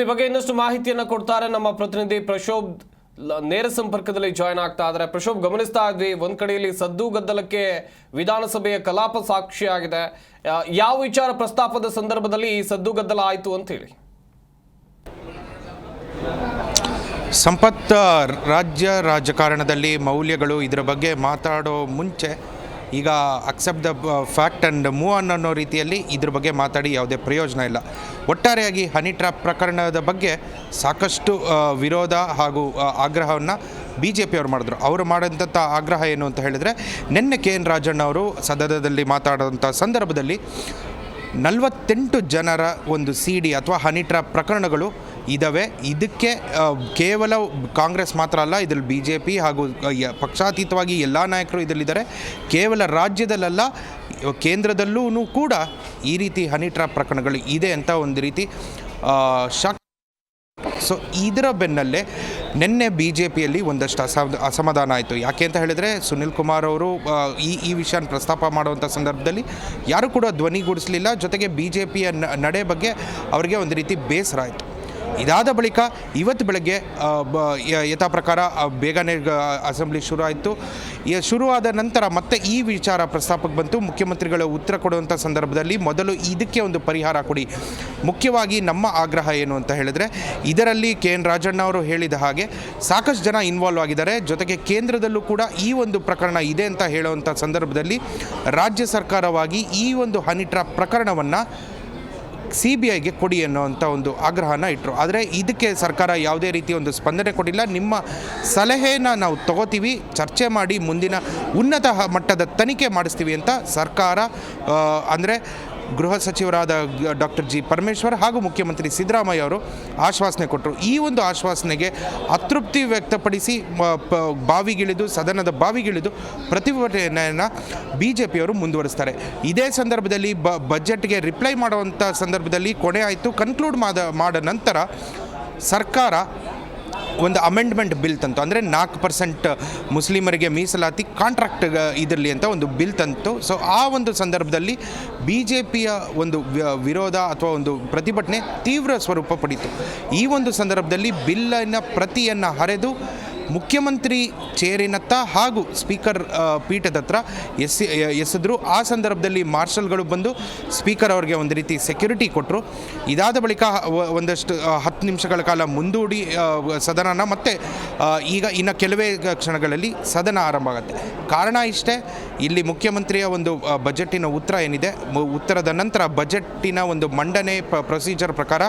ಈ ಬಗ್ಗೆ ಇನ್ನಷ್ಟು ಮಾಹಿತಿಯನ್ನು ಕೊಡ್ತಾರೆ ನಮ್ಮ ಪ್ರತಿನಿಧಿ ಪ್ರಶೋಭ್. ನೇರ ಸಂಪರ್ಕದಲ್ಲಿ ಜಾಯ್ನ್ ಆಗ್ತಾ ಇದ್ದಾರೆ. ಪ್ರಶೋಭ್, ಗಮನಿಸ್ತಾ ಇದ್ವಿ, ಒಂದ್ ಕಡೆಯಲ್ಲಿ ಸದ್ದು ಗದ್ದಲಕ್ಕೆ ವಿಧಾನಸಭೆಯ ಕಲಾಪ ಸಾಕ್ಷಿಯಾಗಿದೆ. ಯಾವ ವಿಚಾರ ಪ್ರಸ್ತಾಪದ ಸಂದರ್ಭದಲ್ಲಿ ಈ ಸದ್ದು ಗದ್ದಲ ಆಯ್ತು ಅಂತ ಹೇಳಿ. ಸಂಪತ್ ರಾಜ್ಯ ರಾಜಕಾರಣದಲ್ಲಿ ಮೌಲ್ಯಗಳು ಇದರ ಬಗ್ಗೆ ಮಾತಾಡೋ ಮುಂಚೆ ಈಗ accept the fact and move on ಅನ್ನೋ ರೀತಿಯಲ್ಲಿ ಇದ್ರ ಬಗ್ಗೆ ಮಾತಾಡಿ ಯಾವುದೇ ಪ್ರಯೋಜನ ಇಲ್ಲ. ಒಟ್ಟಾರೆಯಾಗಿ ಹನಿ ಟ್ರ್ಯಾಪ್ ಪ್ರಕರಣದ ಬಗ್ಗೆ ಸಾಕಷ್ಟು ವಿರೋಧ ಹಾಗೂ ಆಗ್ರಹವನ್ನು ಬಿ ಜೆ ಪಿಯವರು ಮಾಡಿದ್ರು. ಅವರು ಮಾಡಿದಂಥ ಆಗ್ರಹ ಏನು ಅಂತ ಹೇಳಿದರೆ, ನಿನ್ನೆ ಕೆ ಎನ್ ರಾಜಣ್ಣ ಅವರು ಸದನದಲ್ಲಿ ಮಾತಾಡೋಂಥ ಸಂದರ್ಭದಲ್ಲಿ ನಲವತ್ತೆಂಟು ಜನರ ಒಂದು ಸಿ ಡಿ ಅಥವಾ ಹನಿ ಟ್ರ್ಯಾಪ್ ಪ್ರಕರಣಗಳು ಇದ್ದಾವೆ ಇದಕ್ಕೆ ಕೇವಲ ಕಾಂಗ್ರೆಸ್ ಮಾತ್ರ ಅಲ್ಲ, ಇದರಲ್ಲಿ ಬಿ ಜೆ ಪಿ ಹಾಗೂ ಪಕ್ಷಾತೀತವಾಗಿ ಎಲ್ಲ ನಾಯಕರು ಇದರಲ್ಲಿದ್ದಾರೆ. ಕೇವಲ ರಾಜ್ಯದಲ್ಲ ಕೇಂದ್ರದಲ್ಲೂ ಕೂಡ ಈ ರೀತಿ ಹನಿ ಟ್ರಾಪ್ ಪ್ರಕರಣಗಳು ಇದೆ ಅಂತ ಒಂದು ರೀತಿ ಶಾಕ್ ಸೊ, ಇದರ ಬೆನ್ನಲ್ಲೇ ನಿನ್ನೆ ಬಿ ಜೆ ಪಿಯಲ್ಲಿ ಒಂದಷ್ಟು ಅಸ ಅಸಮಾಧಾನ ಆಯಿತು. ಯಾಕೆ ಅಂತ ಹೇಳಿದರೆ, ಸುನಿಲ್ ಕುಮಾರ್ ಅವರು ಈ ಈ ವಿಷಯನ ಪ್ರಸ್ತಾಪ ಮಾಡುವಂಥ ಸಂದರ್ಭದಲ್ಲಿ ಯಾರೂ ಕೂಡ ಧ್ವನಿಗೂಡಿಸಲಿಲ್ಲ. ಜೊತೆಗೆ ಬಿ ಜೆ ಪಿಯ ನಡೆ ಬಗ್ಗೆ ಅವರಿಗೆ ಒಂದು ರೀತಿ ಬೇಸರ ಆಯಿತು. ಇದಾದ ಬಳಿಕ ಇವತ್ತು ಬೆಳಗ್ಗೆ ಯಥಾ ಪ್ರಕಾರ ಬೇಗನೆ ಅಸೆಂಬ್ಲಿ ಶುರು ಆಯಿತು ಶುರುವಾದ ನಂತರ ಮತ್ತೆ ಈ ವಿಚಾರ ಪ್ರಸ್ತಾಪಕ್ಕೆ ಬಂತು. ಮುಖ್ಯಮಂತ್ರಿಗಳು ಉತ್ತರ ಕೊಡುವಂಥ ಸಂದರ್ಭದಲ್ಲಿ ಮೊದಲು ಇದಕ್ಕೆ ಒಂದು ಪರಿಹಾರ ಕೊಡಿ. ಮುಖ್ಯವಾಗಿ ನಮ್ಮ ಆಗ್ರಹ ಏನು ಅಂತ ಹೇಳಿದ್ರೆ, ಇದರಲ್ಲಿ ಕೆ ಎನ್ ರಾಜಣ್ಣ ಅವರು ಹೇಳಿದ ಹಾಗೆ ಸಾಕಷ್ಟು ಜನ ಇನ್ವಾಲ್ವ್ ಆಗಿದ್ದಾರೆ. ಜೊತೆಗೆ ಕೇಂದ್ರದಲ್ಲೂ ಕೂಡ ಈ ಒಂದು ಪ್ರಕರಣ ಇದೆ ಅಂತ ಹೇಳುವಂಥ ಸಂದರ್ಭದಲ್ಲಿ ರಾಜ್ಯ ಸರ್ಕಾರವಾಗಿ ಈ ಒಂದು ಹನಿ ಟ್ರ್ಯಾಪ್ ಪ್ರಕರಣವನ್ನು ಸಿ ಬಿ ಐಗೆ ಕೊಡಿ ಅನ್ನೋವಂಥ ಒಂದು ಆಗ್ರಹನ ಇಟ್ಟರು ಆದರೆ ಇದಕ್ಕೆ ಸರ್ಕಾರ ಯಾವುದೇ ರೀತಿ ಒಂದು ಸ್ಪಂದನೆ ಕೊಡಿಲ್ಲ ನಿಮ್ಮ ಸಲಹೆನ ನಾವು ತಗೋತೀವಿ, ಚರ್ಚೆ ಮಾಡಿ ಮುಂದಿನ ಉನ್ನತ ಮಟ್ಟದ ತನಿಖೆ ಮಾಡಿಸ್ತೀವಿ ಅಂತ ಸರ್ಕಾರ ಅಂದರೆ ಗೃಹ ಸಚಿವರಾದ ಡಾಕ್ಟರ್ ಜಿ ಪರಮೇಶ್ವರ್ ಹಾಗೂ ಮುಖ್ಯಮಂತ್ರಿ ಸಿದ್ದರಾಮಯ್ಯ ಅವರು ಆಶ್ವಾಸನೆ ಕೊಟ್ಟರು. ಈ ಒಂದು ಆಶ್ವಾಸನೆಗೆ ಅತೃಪ್ತಿ ವ್ಯಕ್ತಪಡಿಸಿ ಬಾವಿಗಿಳಿದು, ಸದನದ ಬಾವಿಗಿಳಿದು ಪ್ರತಿಭಟನೆಯನ್ನು ಬಿ ಜೆ ಪಿಯವರು ಮುಂದುವರಿಸ್ತಾರೆ. ಇದೇ ಸಂದರ್ಭದಲ್ಲಿ ಬ, ಬಜೆಟ್ಗೆ ರಿಪ್ಲೈ ಮಾಡುವಂಥ ಸಂದರ್ಭದಲ್ಲಿ ಕೊನೆ ಆಯಿತು. ಕನ್ಕ್ಲೂಡ್ ಮಾಡ ಮಾಡ ನಂತರ ಸರ್ಕಾರ ಒಂದು ಅಮೆಂಡ್ಮೆಂಟ್ ಬಿಲ್ ತಂತು. ಅಂದರೆ ನಾಲ್ಕು ಪರ್ಸೆಂಟ್ ಮುಸ್ಲಿಮರಿಗೆ ಮೀಸಲಾತಿ ಕಾಂಟ್ರಾಕ್ಟ್ ಇದರಲ್ಲಿ ಅಂತ ಒಂದು ಬಿಲ್ ತಂತು. ಸೊ ಆ ಒಂದು ಸಂದರ್ಭದಲ್ಲಿ ಬಿ ಜೆ ಪಿಯ ಒಂದು ವಿರೋಧ ಅಥವಾ ಒಂದು ಪ್ರತಿಭಟನೆ ತೀವ್ರ ಸ್ವರೂಪ ಪಡೀತು. ಈ ಒಂದು ಸಂದರ್ಭದಲ್ಲಿ ಬಿಲ್ಲಿನ ಪ್ರತಿಯನ್ನು ಹರಿದು ಮುಖ್ಯಮಂತ್ರಿ ಚೇರಿನತ್ತ ಹಾಗೂ ಸ್ಪೀಕರ್ ಪೀಠದ ಹತ್ರ ಎಸ್ ಎಸೆದ್ರು. ಆ ಸಂದರ್ಭದಲ್ಲಿ ಮಾರ್ಷಲ್ಗಳು ಬಂದು ಸ್ಪೀಕರ್ ಅವರಿಗೆ ಒಂದು ರೀತಿ ಸೆಕ್ಯೂರಿಟಿ ಕೊಟ್ಟರು ಇದಾದ ಬಳಿಕ ಒಂದಷ್ಟು ಹತ್ತು ನಿಮಿಷಗಳ ಕಾಲ ಮುಂದೂಡಿ ಸದನನ ಮತ್ತೆ ಈಗ ಇನ್ನು ಕೆಲವೇ ಕ್ಷಣಗಳಲ್ಲಿ ಸದನ ಆರಂಭ ಆಗುತ್ತೆ. ಕಾರಣ ಇಷ್ಟೇ ಇಲ್ಲಿ ಮುಖ್ಯಮಂತ್ರಿಯ ಒಂದು ಬಜೆಟಿನ ಉತ್ತರ ಏನಿದೆ? ಉತ್ತರದ ನಂತರ ಬಜೆಟ್ಟಿನ ಒಂದು ಮಂಡನೆ ಪ್ರೊಸೀಜರ್ ಪ್ರಕಾರ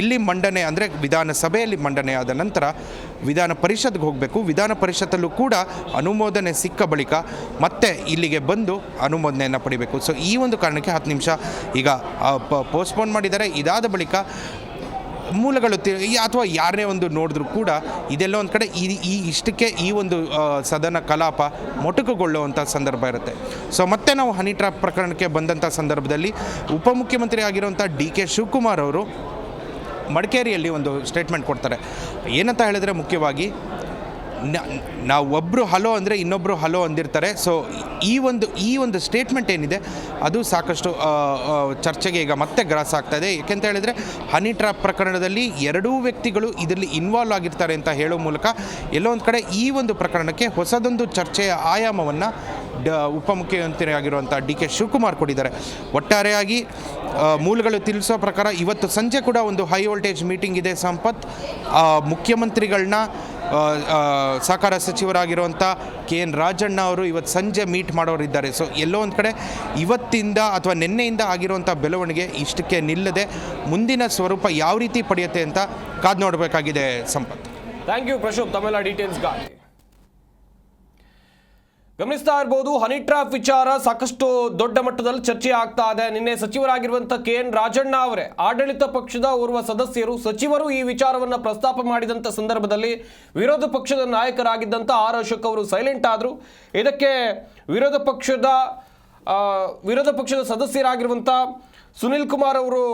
ಇಲ್ಲಿ ಮಂಡನೆ ಅಂದರೆ ವಿಧಾನಸಭೆಯಲ್ಲಿ ಮಂಡನೆ ಆದ ನಂತರ ವಿಧಾನ ಪರಿಷತ್ಗೆ ಹೋಗಬೇಕು. ವಿಧಾನ ಪರಿಷತ್ತಲ್ಲೂ ಕೂಡ ಅನುಮೋದನೆ ಸಿಕ್ಕ ಬಳಿಕ ಮತ್ತೆ ಇಲ್ಲಿಗೆ ಬಂದು ಅನುಮೋದನೆಯನ್ನು ಪಡಿಬೇಕು. ಸೊ ಈ ಒಂದು ಕಾರಣಕ್ಕೆ ಹತ್ತು ನಿಮಿಷ ಈಗ ಪೋಸ್ಟ್ಪೋನ್ ಮಾಡಿದ್ದಾರೆ. ಇದಾದ ಬಳಿಕ ಮೂಲಗಳು ಅಥವಾ ಯಾರನ್ನೇ ಒಂದು ನೋಡಿದ್ರು ಕೂಡ ಇದೆಲ್ಲ ಒಂದು ಕಡೆ ಈ ಈ ಇಷ್ಟಕ್ಕೆ ಈ ಒಂದು ಸದನ ಕಲಾಪ ಮೊಟಕುಗೊಳ್ಳುವಂಥ ಸಂದರ್ಭ ಇರುತ್ತೆ. ಸೊ ಮತ್ತೆ ನಾವು ಹನಿ ಟ್ರ್ಯಾಪ್ ಪ್ರಕರಣಕ್ಕೆ ಬಂದಂಥ ಸಂದರ್ಭದಲ್ಲಿ ಉಪಮುಖ್ಯಮಂತ್ರಿ ಆಗಿರುವಂಥ ಡಿ ಕೆ ಶಿವಕುಮಾರ್ ಅವರು ಮಡಿಕೇರಿಯಲ್ಲಿ ಒಂದು ಸ್ಟೇಟ್ಮೆಂಟ್ ಕೊಡ್ತಾರೆ. ಏನಂತ ಹೇಳಿದ್ರೆ ಮುಖ್ಯವಾಗಿ ನಾವು ಒಬ್ಬರು ಹಲೋ ಅಂದರೆ ಇನ್ನೊಬ್ಬರು ಹಲೋ ಅಂದಿರ್ತಾರೆ. ಸೊ ಈ ಒಂದು ಈ ಒಂದು ಸ್ಟೇಟ್ಮೆಂಟ್ ಏನಿದೆ, ಅದು ಸಾಕಷ್ಟು ಚರ್ಚೆಗೆ ಈಗ ಮತ್ತೆ ಗ್ರಾಸ ಆಗ್ತಾ ಇದೆ. ಯಾಕೆಂತ ಹೇಳಿದರೆ ಹನಿ ಟ್ರ್ಯಾಪ್ ಪ್ರಕರಣದಲ್ಲಿ ಎರಡೂ ವ್ಯಕ್ತಿಗಳು ಇದರಲ್ಲಿ ಇನ್ವಾಲ್ವ್ ಆಗಿರ್ತಾರೆ ಅಂತ ಹೇಳೋ ಮೂಲಕ ಎಲ್ಲೋ ಒಂದು ಕಡೆ ಈ ಒಂದು ಪ್ರಕರಣಕ್ಕೆ ಹೊಸದೊಂದು ಚರ್ಚೆಯ ಆಯಾಮವನ್ನು ಡ ಉಪಮುಖ್ಯಮಂತ್ರಿಯಾಗಿರುವಂಥ ಡಿ ಕೆ ಶಿವಕುಮಾರ್ ಕೊಟ್ಟಿದ್ದಾರೆ. ಒಟ್ಟಾರೆಯಾಗಿ ಮೂಲಗಳು ತಿಳಿಸೋ ಪ್ರಕಾರ ಇವತ್ತು ಸಂಜೆ ಕೂಡ ಒಂದು ಹೈ ವೋಲ್ಟೇಜ್ ಮೀಟಿಂಗ್ ಇದೆ ಸಂಪತ್. ಮುಖ್ಯಮಂತ್ರಿಗಳನ್ನ ಸಹಕಾರ ಸಚಿವರಾಗಿರುವಂಥ ಕೆ ಎನ್ ರಾಜಣ್ಣ ಅವರು ಇವತ್ತು ಸಂಜೆ ಮೀಟ್ ಮಾಡೋರಿದ್ದಾರೆ ಸೊ ಎಲ್ಲೋ ಒಂದು ಕಡೆ ಇವತ್ತಿಂದ ಅಥವಾ ನಿನ್ನೆಯಿಂದ ಆಗಿರುವಂಥ ಬೆಳವಣಿಗೆ ಇಷ್ಟಕ್ಕೆ ನಿಲ್ಲದೆ ಮುಂದಿನ ಸ್ವರೂಪ ಯಾವ ರೀತಿ ಪಡೆಯುತ್ತೆ ಅಂತ ಕಾದು ನೋಡಬೇಕಾಗಿದೆ ಸಂಪತ್. ಥ್ಯಾಂಕ್ ಯು ಪ್ರಶೋಭ್ ತಮ್ಮೆಲ್ಲ ಡೀಟೇಲ್ಸ್ಗಾಗಿ ಗಮನಿಸ್ತಾ ಇರ್ಬೋದು ಹನಿ ಟ್ರಾಪ್ ವಿಚಾರ ಸಾಕಷ್ಟು ದೊಡ್ಡ ಮಟ್ಟದಲ್ಲಿ ಚರ್ಚೆ ಆಗ್ತಾ ಇದೆ. ನಿನ್ನೆ ಸಚಿವರಾಗಿರುವಂತಹ ಕೆ ಎನ್ ರಾಜಣ್ಣ ಅವರೇ, ಆಡಳಿತ ಪಕ್ಷದ ಓರ್ವ ಸದಸ್ಯರು, ಸಚಿವರು ಈ ವಿಚಾರವನ್ನ ಪ್ರಸ್ತಾಪ ಮಾಡಿದಂತ ಸಂದರ್ಭದಲ್ಲಿ ವಿರೋಧ ಪಕ್ಷದ ನಾಯಕರಾಗಿದ್ದಂತ ಆರ್ ಅಶೋಕ್ ಅವರು ಸೈಲೆಂಟ್ ಆದ್ರು. ಇದಕ್ಕೆ ವಿರೋಧ ಪಕ್ಷದ ವಿರೋಧ ಪಕ್ಷದ ಸದಸ್ಯರಾಗಿರುವಂತ ಸುನಿಲ್ ಕುಮಾರ್ ಅವರು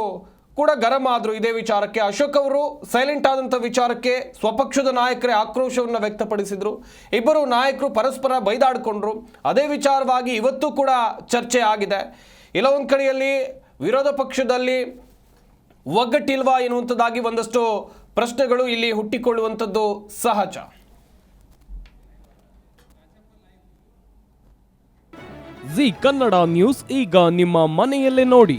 ಕೂಡ ಗರಂ ಆದರು ಇದೇ ವಿಚಾರಕ್ಕೆ. ಅಶೋಕ್ ಅವರು ಸೈಲೆಂಟ್ ಆದಂಥ ವಿಚಾರಕ್ಕೆ ಸ್ವಪಕ್ಷದ ನಾಯಕರೇ ಆಕ್ರೋಶವನ್ನು ವ್ಯಕ್ತಪಡಿಸಿದರು. ಇಬ್ಬರು ನಾಯಕರು ಪರಸ್ಪರ ಬೈದಾಡಿಕೊಂಡ್ರು. ಅದೇ ವಿಚಾರವಾಗಿ ಇವತ್ತು ಕೂಡ ಚರ್ಚೆ ಆಗಿದೆ. ಇಲ್ಲ ಒಂದು ಕಡೆಯಲ್ಲಿ ವಿರೋಧ ಪಕ್ಷದಲ್ಲಿ ಒಗ್ಗಟ್ಟಿಲ್ವಾ ಎನ್ನುವಂಥದ್ದಾಗಿ ಒಂದಷ್ಟು ಪ್ರಶ್ನೆಗಳು ಇಲ್ಲಿ ಹುಟ್ಟಿಕೊಳ್ಳುವಂಥದ್ದು ಸಹಜ. ಜಿ ಕನ್ನಡ ನ್ಯೂಸ್ ಈಗ ನಿಮ್ಮ ಮನೆಯಲ್ಲೇ ನೋಡಿ.